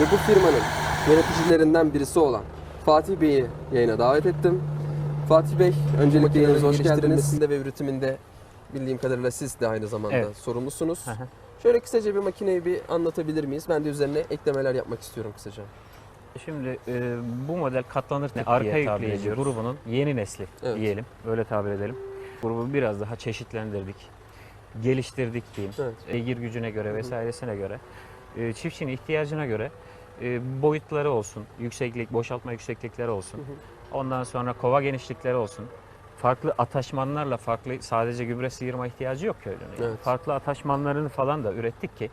bu firmanın yöneticilerinden birisi olan Fatih Bey'i yayına davet ettim. Fatih Bey, öncelikle yayınımıza hoş geldiniz. ve üretiminde bildiğim kadarıyla siz de aynı zamanda Evet. sorumlusunuz. Şöyle kısaca bir makineyi bir anlatabilir miyiz? Ben de üzerine eklemeler yapmak istiyorum kısaca. Şimdi e, bu model katlanır tip arka yükleyici grubunun yeni nesli Evet. diyelim. Öyle tabir edelim. Grubu biraz daha çeşitlendirdik. Geliştirdik diyeyim. Evet. Beygir gücüne göre vesairesine göre. E, çiftçinin ihtiyacına göre e, boyutları olsun, yükseklik, boşaltma yükseklikleri olsun. Hı hı. Ondan sonra kova genişlikleri olsun. Farklı ataşmanlarla farklı sadece gübre sıyırma ihtiyacı yok köylünün. Yani Evet. Farklı ataşmanlarını falan da ürettik ki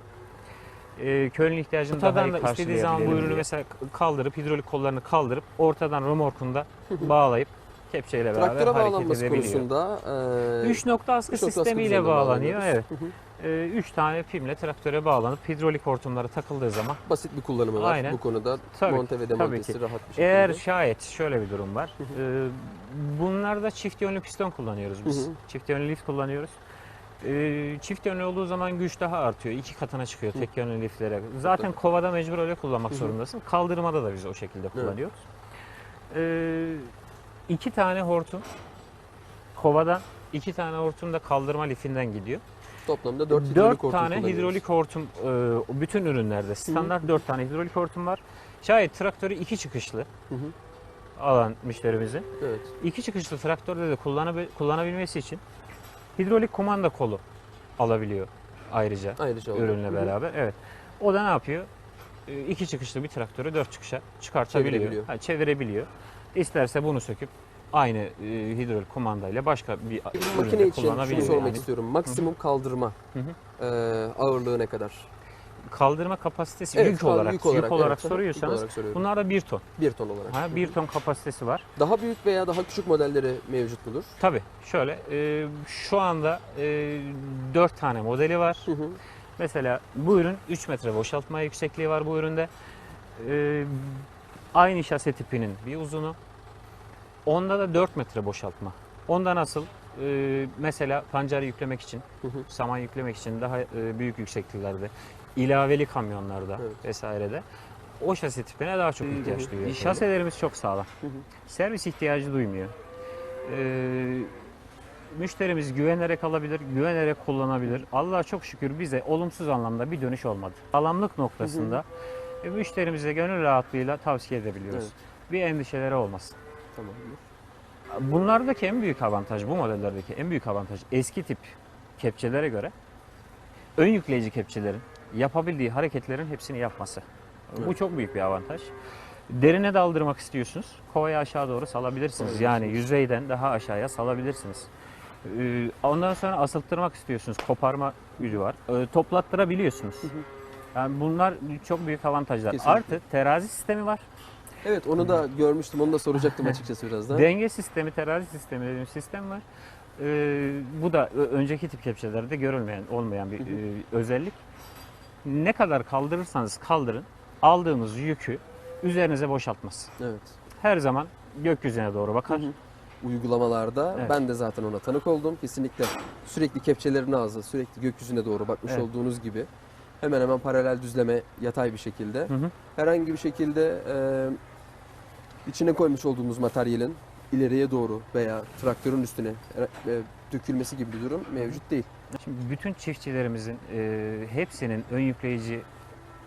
e, köylünün ihtiyacını daha Ortadan iyi da istediği zaman bu ürünü diye. mesela kaldırıp hidrolik kollarını kaldırıp ortadan römorkunda bağlayıp kepçeyle beraber Traktöre hareket bağlanması edebiliyor. konusunda e, 3 nokta askı üç nokta askı sistemiyle bağlanıyor. Evet. Bağlanıyoruz. Hı hı. 3 tane pimle traktöre bağlanıp hidrolik hortumları takıldığı zaman Basit bir kullanımı var Aynen. bu konuda. Tabii Monte ve tabii demontesi ki. rahat bir şekilde. eğer şayet şöyle bir durum var. e, bunlarda çift yönlü piston kullanıyoruz biz. Çift yönlü lift kullanıyoruz. E, çift yönlü olduğu zaman güç daha artıyor. iki katına çıkıyor tek yönlü liftlere. Zaten kovada mecbur öyle kullanmak zorundasın. Kaldırmada da biz o şekilde kullanıyoruz. E, iki tane hortum kovadan iki tane hortum da kaldırma lifinden gidiyor. Toplamda 4 hidrolik Dört hortum tane hidrolik hortum e, bütün ürünlerde standart 4 tane hidrolik hortum var. Şayet traktörü iki çıkışlı Hı hı. alan müşterimizin Evet. iki çıkışlı traktörde de kullanabil- kullanabilmesi için hidrolik kumanda kolu alabiliyor ayrıca Ayrıca oldu. ürünle Hı hı. beraber. Evet. O da ne yapıyor? E, İki çıkışlı bir traktörü dört çıkışa çıkartabiliyor. Çevirebiliyor. Ha, çevirebiliyor. İsterse bunu söküp aynı e, hidrolik kumandayla başka bir Makine için şunu sormak yani. istiyorum. Maksimum kaldırma Hı e, ağırlığı ne kadar? Kaldırma kapasitesi Evet, yük olarak yük olarak, evet, hı hı, soruyorsanız yük olarak soruyorum. bunlar da 1 ton. 1 ton olarak. Ha, 1 ton kapasitesi var. Daha büyük veya daha küçük modelleri mevcut mudur? Tabii şöyle e, şu anda e, 4 tane modeli var. Hı hı. Mesela bu ürün 3 metre boşaltma yüksekliği var bu üründe. E, aynı şase tipinin bir uzunu. Onda da 4 metre boşaltma. Onda nasıl? E, mesela pancarı yüklemek için, Hı hı. saman yüklemek için daha e, büyük yüksekliklerde, ilaveli kamyonlarda Evet. vesairede o şase tipine daha çok ihtiyaç duyuyor. Şaselerimiz çok sağlam. Hı hı. Servis ihtiyacı duymuyor. Ee, müşterimiz güvenerek alabilir, güvenerek kullanabilir. Allah'a çok şükür bize olumsuz anlamda bir dönüş olmadı. Sağlamlık noktasında e, müşterimize gönül rahatlığıyla tavsiye edebiliyoruz. Evet. Bir endişeleri olmasın. Tamamdır. Bunlardaki en büyük avantaj, bu modellerdeki en büyük avantaj eski tip kepçelere göre ön yükleyici kepçelerin yapabildiği hareketlerin hepsini yapması. Bu Evet. çok büyük bir avantaj. Derine daldırmak istiyorsunuz. Kovayı aşağı doğru salabilirsiniz. Yani yüzeyden daha aşağıya salabilirsiniz. Ee, Ondan sonra asılttırmak istiyorsunuz. Koparma gücü var. Ee, Toplattırabiliyorsunuz. Yani bunlar çok büyük avantajlar. Kesinlikle. Artı terazi sistemi var. Evet onu da görmüştüm. Onu da soracaktım açıkçası biraz da. Denge sistemi, terazi sistemi dediğim sistem var. Ee, bu da önceki tip kepçelerde görülmeyen, olmayan bir e, özellik. Ne kadar kaldırırsanız kaldırın, aldığınız yükü üzerinize boşaltmaz. Evet. Her zaman gökyüzüne doğru bakar. Hı hı. Uygulamalarda Evet. ben de zaten ona tanık oldum. Kesinlikle sürekli kepçelerin ağzı sürekli gökyüzüne doğru bakmış Evet. olduğunuz gibi hemen hemen paralel düzleme yatay bir şekilde Hı hı. herhangi bir şekilde e, içine koymuş olduğumuz materyalin ileriye doğru veya traktörün üstüne e, e, dökülmesi gibi bir durum mevcut değil. Şimdi bütün çiftçilerimizin e, hepsinin ön yükleyici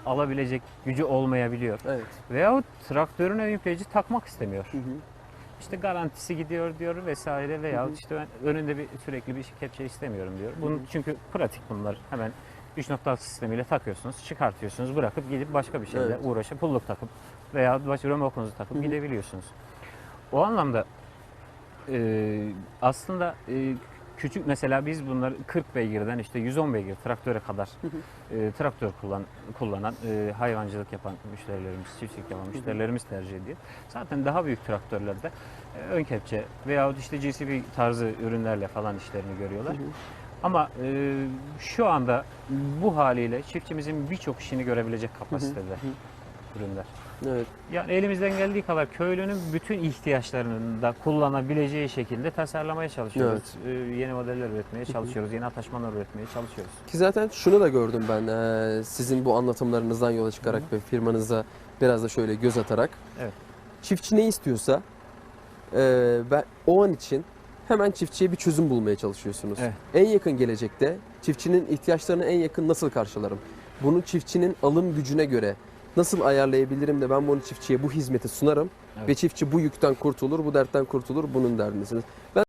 alabilecek gücü olmayabiliyor. Evet. Veyahut traktörün ön yükleyici takmak istemiyor. Hı hı. İşte garantisi gidiyor diyor vesaire veyahut işte ben önünde bir sürekli bir kepçe istemiyorum diyor. Bunun çünkü pratik bunlar. Hemen 3 nokta sistemiyle takıyorsunuz, çıkartıyorsunuz, bırakıp gidip başka bir şeyle Evet. uğraşıp pulluk takıp veya başka römorkunuzu takıp Hı gidebiliyorsunuz. O anlamda e, aslında e, küçük mesela biz bunları 40 beygirden işte 110 beygir traktöre kadar Hı hı. e, traktör kullan, kullanan e, hayvancılık yapan müşterilerimiz, çiftçilik yapan müşterilerimiz tercih ediyor. Zaten daha büyük traktörlerde e, ön kepçe veyahut işte GCB tarzı ürünlerle falan işlerini görüyorlar. Hı hı. Ama e, şu anda bu haliyle çiftçimizin birçok işini görebilecek kapasitede Hı hı. Ürünler. Evet. Yani elimizden geldiği kadar köylünün bütün ihtiyaçlarını da kullanabileceği şekilde tasarlamaya çalışıyoruz. Ee, yeni modeller üretmeye çalışıyoruz. Yeni ataşmanlar üretmeye çalışıyoruz. Ki zaten şunu da gördüm ben eee, sizin bu anlatımlarınızdan yola çıkarak ve firmanıza biraz da şöyle göz atarak. Evet. Çiftçi ne istiyorsa eee, ben o an için hemen çiftçiye bir çözüm bulmaya çalışıyorsunuz. Evet. En yakın gelecekte çiftçinin ihtiyaçlarını en yakın nasıl karşılarım? Bunu çiftçinin alım gücüne göre nasıl ayarlayabilirim de ben bunu çiftçiye bu hizmeti sunarım Evet. ve çiftçi bu yükten kurtulur, bu dertten kurtulur, bunun derdindesiniz. Ben